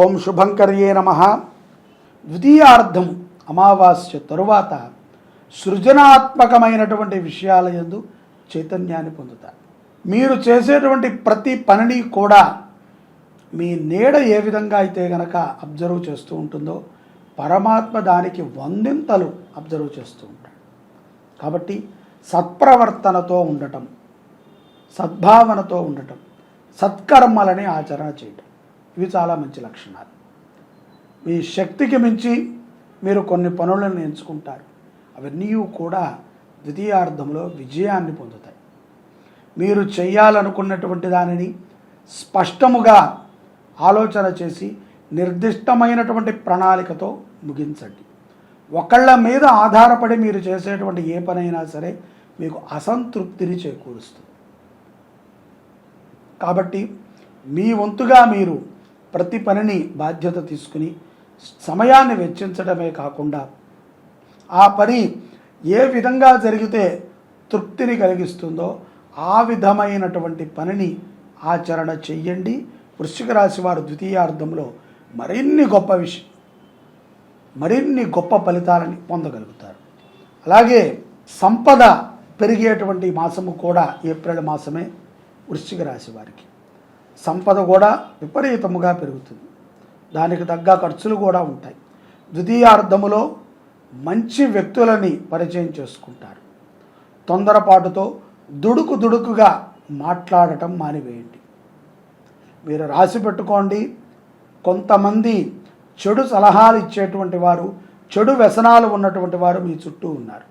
ఓం శుభంకర్యే నమ. ద్వితీయార్థం అమావాస్య తరువాత సృజనాత్మకమైనటువంటి విషయాల యందు చైతన్యాన్ని పొందుతారు. మీరు చేసేటువంటి ప్రతి పనిని కూడా మీ నీడ ఏ విధంగా అయితే గనక అబ్జర్వ్ చేస్తూ ఉంటుందో పరమాత్మ దానికి వందింతలు అబ్జర్వ్ చేస్తూ ఉంటాడు. కాబట్టి సత్ప్రవర్తనతో ఉండటం సద్భావనతో ఉండటం సత్కర్మలని ఆచరణ చేయటం. ఇవి చాలా మంచి లక్షణాలు. మీ శక్తికి మించి మీరు కొన్ని పనులను ఎంచుకుంటారు. అవన్నీ కూడా ద్వితీయార్థంలో విజయాన్ని పొందుతాయి. మీరు చేయాలనుకున్నటువంటి దానిని స్పష్టముగా ఆలోచన చేసి నిర్దిష్టమైనటువంటి ప్రణాళికతో ముగించండి. ఒకళ్ళ మీద ఆధారపడి మీరు చేసేటువంటి ఏ పనైనా సరే మీకు అసంతృప్తిని చేకూరుస్తుంది. కాబట్టి మీ వంతుగా మీరు ప్రతి పనిని బాధ్యత తీసుకుని సమయాన్ని వెచ్చించడమే కాకుండా ఆ పని ఏ విధంగా జరిగితే తృప్తిని కలిగిస్తుందో ఆ విధమైనటువంటి పనిని ఆచరణ చెయ్యండి. వృశ్చిక రాశి వారు ద్వితీయార్థంలో మరిన్ని గొప్ప విషయం మరిన్ని గొప్ప ఫలితాలని పొందగలుగుతారు. అలాగే సంపద పెరిగేటువంటి మాసము కూడా ఏప్రిల్ మాసమే వృశ్చిక రాశి వారికి. సంపద కూడా విపరీతముగా పెరుగుతుంది. దానికి తగ్గ ఖర్చులు కూడా ఉంటాయి. ద్వితీయార్థములో మంచి వ్యక్తులని పరిచయం చేసుకుంటారు. తొందరపాటుతో దుడుకు దుడుకుగా మాట్లాడటం మానివేయండి. మీరు రాసి పెట్టుకోండి. కొంతమంది చెడు సలహాలు ఇచ్చేటువంటి వారు చెడు వ్యసనాలు ఉన్నటువంటి వారు మీ చుట్టూ ఉన్నారు.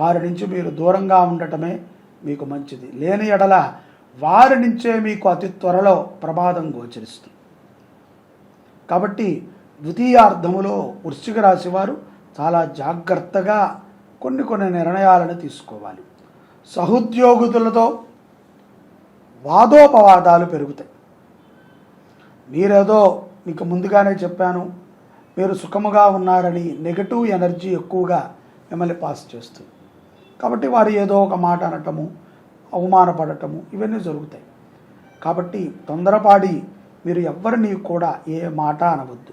వారి నుంచి మీరు దూరంగా ఉండటమే మీకు మంచిది. లేని ఎడల వారి నుంచే మీకు అతి త్వరలో ప్రమాదం గోచరిస్తుంది. కాబట్టి ద్వితీయార్థములో వృశ్చిక రాశి వారు చాలా జాగ్రత్తగా కొన్ని కొన్ని నిర్ణయాలను తీసుకోవాలి. సహోద్యోగుతులతో వాదోపవాదాలు పెరుగుతాయి. మీరేదో మీకు ముందుగానే చెప్పాను మీరు సుఖముగా ఉన్నారని నెగటివ్ ఎనర్జీ ఎక్కువగా మిమ్మల్ని పాస్ చేస్తుంది. కాబట్టి వారు ఏదో ఒక మాట అనటము అవమానపడటము ఇవన్నీ జరుగుతాయి. కాబట్టి తొందరపాడి మీరు ఎవ్వరిని కూడా ఏ మాట అనవద్దు.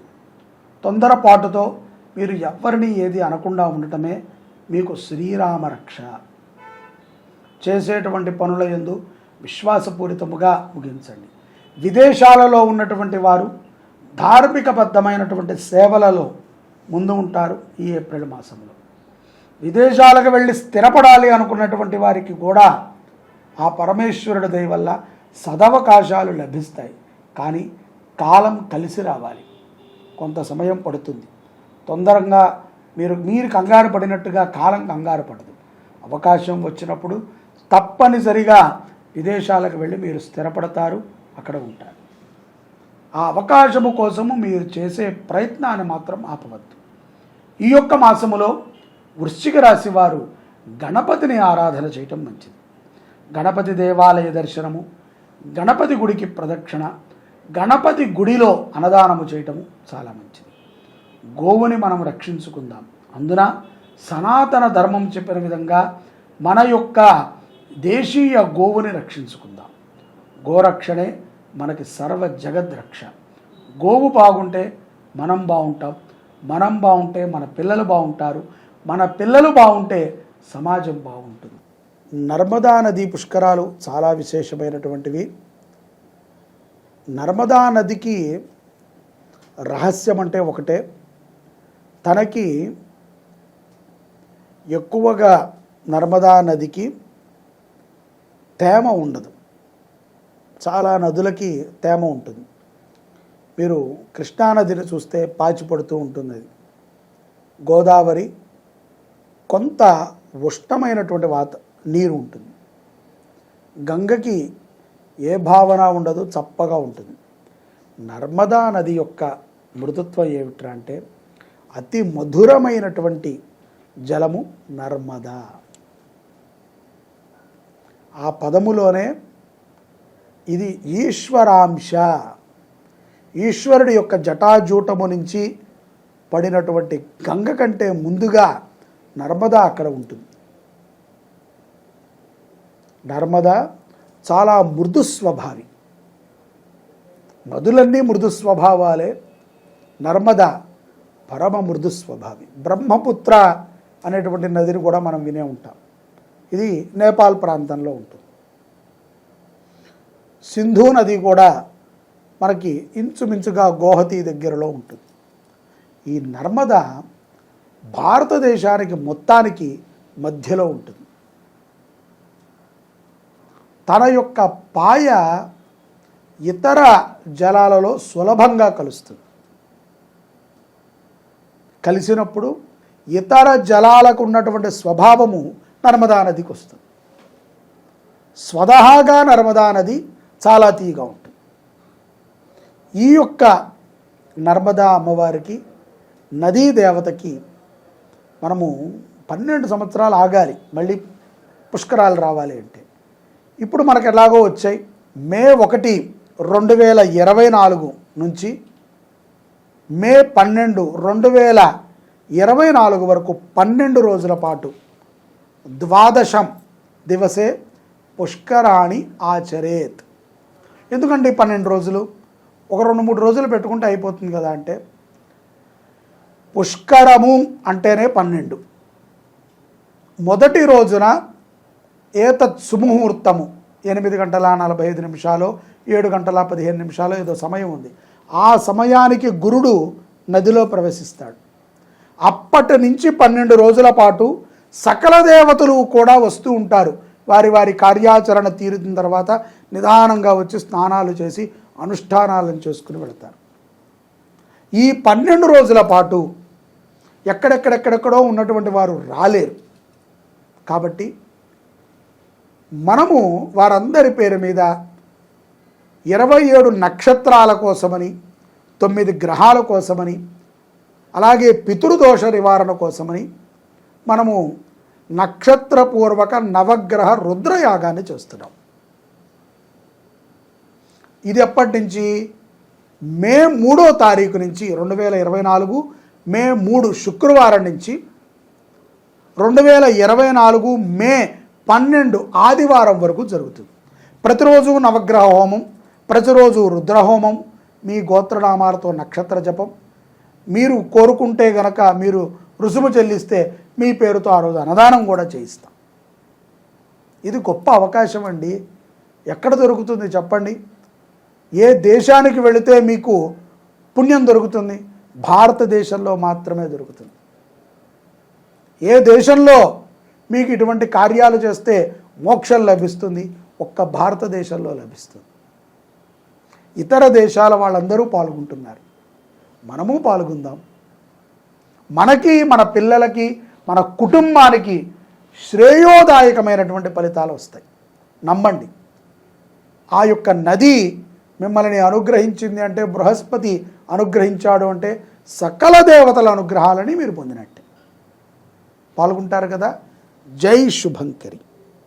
తొందరపాటుతో మీరు ఎవ్వరిని ఏది అనకుండా ఉండటమే మీకు శ్రీరామ రక్ష. చేసేటువంటి పనుల యందు విశ్వాసపూరితముగా ముగించండి. విదేశాలలో ఉన్నటువంటి వారు ధార్మికబద్ధమైనటువంటి సేవలలో ముందు ఉంటారు ఈ ఏప్రిల్ మాసంలో. విదేశాలకు వెళ్ళి స్థిరపడాలి అనుకున్నటువంటి వారికి కూడా ఆ పరమేశ్వరుడి దయవల్ల సదవకాశాలు లభిస్తాయి. కానీ కాలం కలిసి రావాలి. కొంత సమయం పడుతుంది. తొందరగా మీరు మీరు కంగారు పడినట్టుగా కాలం కంగారు పడదు. అవకాశం వచ్చినప్పుడు తప్పనిసరిగా విదేశాలకు వెళ్ళి మీరు స్థిరపడతారు అక్కడ ఉంటారు. ఆ అవకాశము కోసము మీరు చేసే ప్రయత్నాన్ని మాత్రం ఆపవద్దు. ఈ యొక్క మాసములో వృశ్చిక రాశి వారు గణపతిని ఆరాధన చేయటం మంచిది. గణపతి దేవాలయ దర్శనము గణపతి గుడికి ప్రదక్షిణ గణపతి గుడిలో అన్నదానము చేయటము చాలా మంచిది. గోవుని మనం రక్షించుకుందాం. అందున సనాతన ధర్మం చెప్పిన విధంగా మన యొక్క దేశీయ గోవుని రక్షించుకుందాం. గోరక్షణే మనకి సర్వ జగద్రక్ష గోవు బాగుంటే మనం బాగుంటాం మనం బాగుంటే మన పిల్లలు బాగుంటారు మన పిల్లలు బాగుంటే సమాజం బాగుంటుంది. నర్మదా నది పుష్కరాలు చాలా విశేషమైనటువంటివి. నర్మదా నదికి రహస్యం అంటే ఒకటే. తనకి ఎక్కువగా నర్మదా నదికి తేమ ఉండదు. చాలా నదులకి తేమ ఉంటుంది. మీరు కృష్ణానదిని చూస్తే పాచి పడుతూ ఉంటుంది. అది గోదావరి కొంత ఉష్ణమైనటువంటి వాత నీరు ఉంటుంది. గంగకి ఏ భావన ఉండదు చప్పగా ఉంటుంది. నర్మదా నది యొక్క మృదుత్వం ఏమిట్రా అంటే అతి మధురమైనటువంటి జలము నర్మదా. ఆ పదములోనే ఇది ఈశ్వరాంశ. ఈశ్వరుడి యొక్క జటాజూటము నుంచి పడినటువంటి గంగ కంటే ముందుగా నర్మదా అక్కడ ఉంటుంది. నర్మదా చాలా మృదు స్వభావి. నదులన్నీ మృదు స్వభావాలే. నర్మద పరమ మృదు స్వభావి. బ్రహ్మపుత్ర అనేటువంటి నదిని కూడా మనం వినే ఉంటాం. ఇది నేపాల్ ప్రాంతంలో ఉంటుంది. సింధు నది కూడా మనకి ఇంచుమించుగా గోహతి దగ్గరలో ఉంటుంది. ఈ నర్మద భారతదేశానికి మొత్తానికి మధ్యలో ఉంటుంది. తన యొక్క పాయ ఇతర జలాలలో సులభంగా కలుస్తుంది. కలిసినప్పుడు ఇతర జలాలకు ఉన్నటువంటి స్వభావము నర్మదా నదికి వస్తుంది. స్వతహాగా నర్మదా నది చాలా తీగా ఉంటుంది. ఈ యొక్క నర్మదా అమ్మవారికి నదీ దేవతకి మనము పన్నెండు సంవత్సరాలు ఆగాలి. మళ్ళీ పుష్కరాలు రావాలి అంటే. ఇప్పుడు మనకు ఎలాగో వచ్చాయి. మే ఒకటి రెండు వేల ఇరవై నాలుగు నుంచి మే పన్నెండు రెండు వేల ఇరవై నాలుగు వరకు పన్నెండు రోజుల పాటు ద్వాదశం దివసే పుష్కరాణి ఆచరేత్. ఎందుకంటే ఈ పన్నెండు రోజులు? ఒక రెండు మూడు రోజులు పెట్టుకుంటే అయిపోతుంది కదా అంటే? పుష్కరము అంటేనే పన్నెండు. మొదటి రోజున ఏతత్ సుముహూర్తము. ఎనిమిది గంటల నలభై ఐదు నిమిషాలు ఏడు గంటల పదిహేను నిమిషాలు ఏదో సమయం ఉంది. ఆ సమయానికి గురుడు నదిలో ప్రవేశిస్తాడు. అప్పటి నుంచి పన్నెండు రోజుల పాటు సకల దేవతలు కూడా వస్తూ ఉంటారు. వారి వారి కార్యాచరణ తీరిన తర్వాత నిదానంగా వచ్చి స్నానాలు చేసి అనుష్ఠానాలను చేసుకుని వెళతారు. ఈ పన్నెండు రోజుల పాటు ఎక్కడెక్కడెక్కడెక్కడో ఉన్నటువంటి వారు రాలేరు. కాబట్టి మనము వారందరి పేరు మీద ఇరవై ఏడు నక్షత్రాల కోసమని తొమ్మిది గ్రహాల కోసమని అలాగే పితృదోష నివారణ కోసమని మనము నక్షత్రపూర్వక నవగ్రహ రుద్రయాగాన్ని చేస్తున్నాం. ఇది ఎప్పటి నుంచి? మే మూడో తారీఖు నుంచి రెండు వేల ఇరవై నాలుగు మే మూడు శుక్రవారం నుంచి రెండు వేల ఇరవై నాలుగు మే పన్నెండు ఆదివారం వరకు జరుగుతుంది. ప్రతిరోజు నవగ్రహ హోమం ప్రతిరోజు రుద్రహోమం మీ గోత్రనామాలతో నక్షత్ర జపం. మీరు కోరుకుంటే గనక మీరు రుసుము చెల్లిస్తే మీ పేరుతో ఆ రోజు అన్నదానం కూడా చేయిస్తాం. ఇది గొప్ప అవకాశం అండి. ఎక్కడ దొరుకుతుంది చెప్పండి? ఏ దేశానికి వెళితే మీకు పుణ్యం దొరుకుతుంది? భారతదేశంలో మాత్రమే దొరుకుతుంది. ఏ దేశంలో మీకు ఇటువంటి కార్యాలు చేస్తే మోక్షం లభిస్తుంది. ఒక్క భారతదేశంలో లభిస్తుంది. ఇతర దేశాల వాళ్ళందరూ పాల్గొంటున్నారు. మనము పాల్గొందాం. మనకి మన పిల్లలకి మన కుటుంబానికి శ్రేయోదాయకమైనటువంటి ఫలితాలు వస్తాయి. నమ్మండి. ఆ యొక్క నది మిమ్మల్ని అనుగ్రహించింది అంటే బృహస్పతి అనుగ్రహించాడు అంటే సకల దేవతల అనుగ్రహాలని మీరు పొందినట్టే. పాల్గొంటారు కదా? जय शुभंकरी।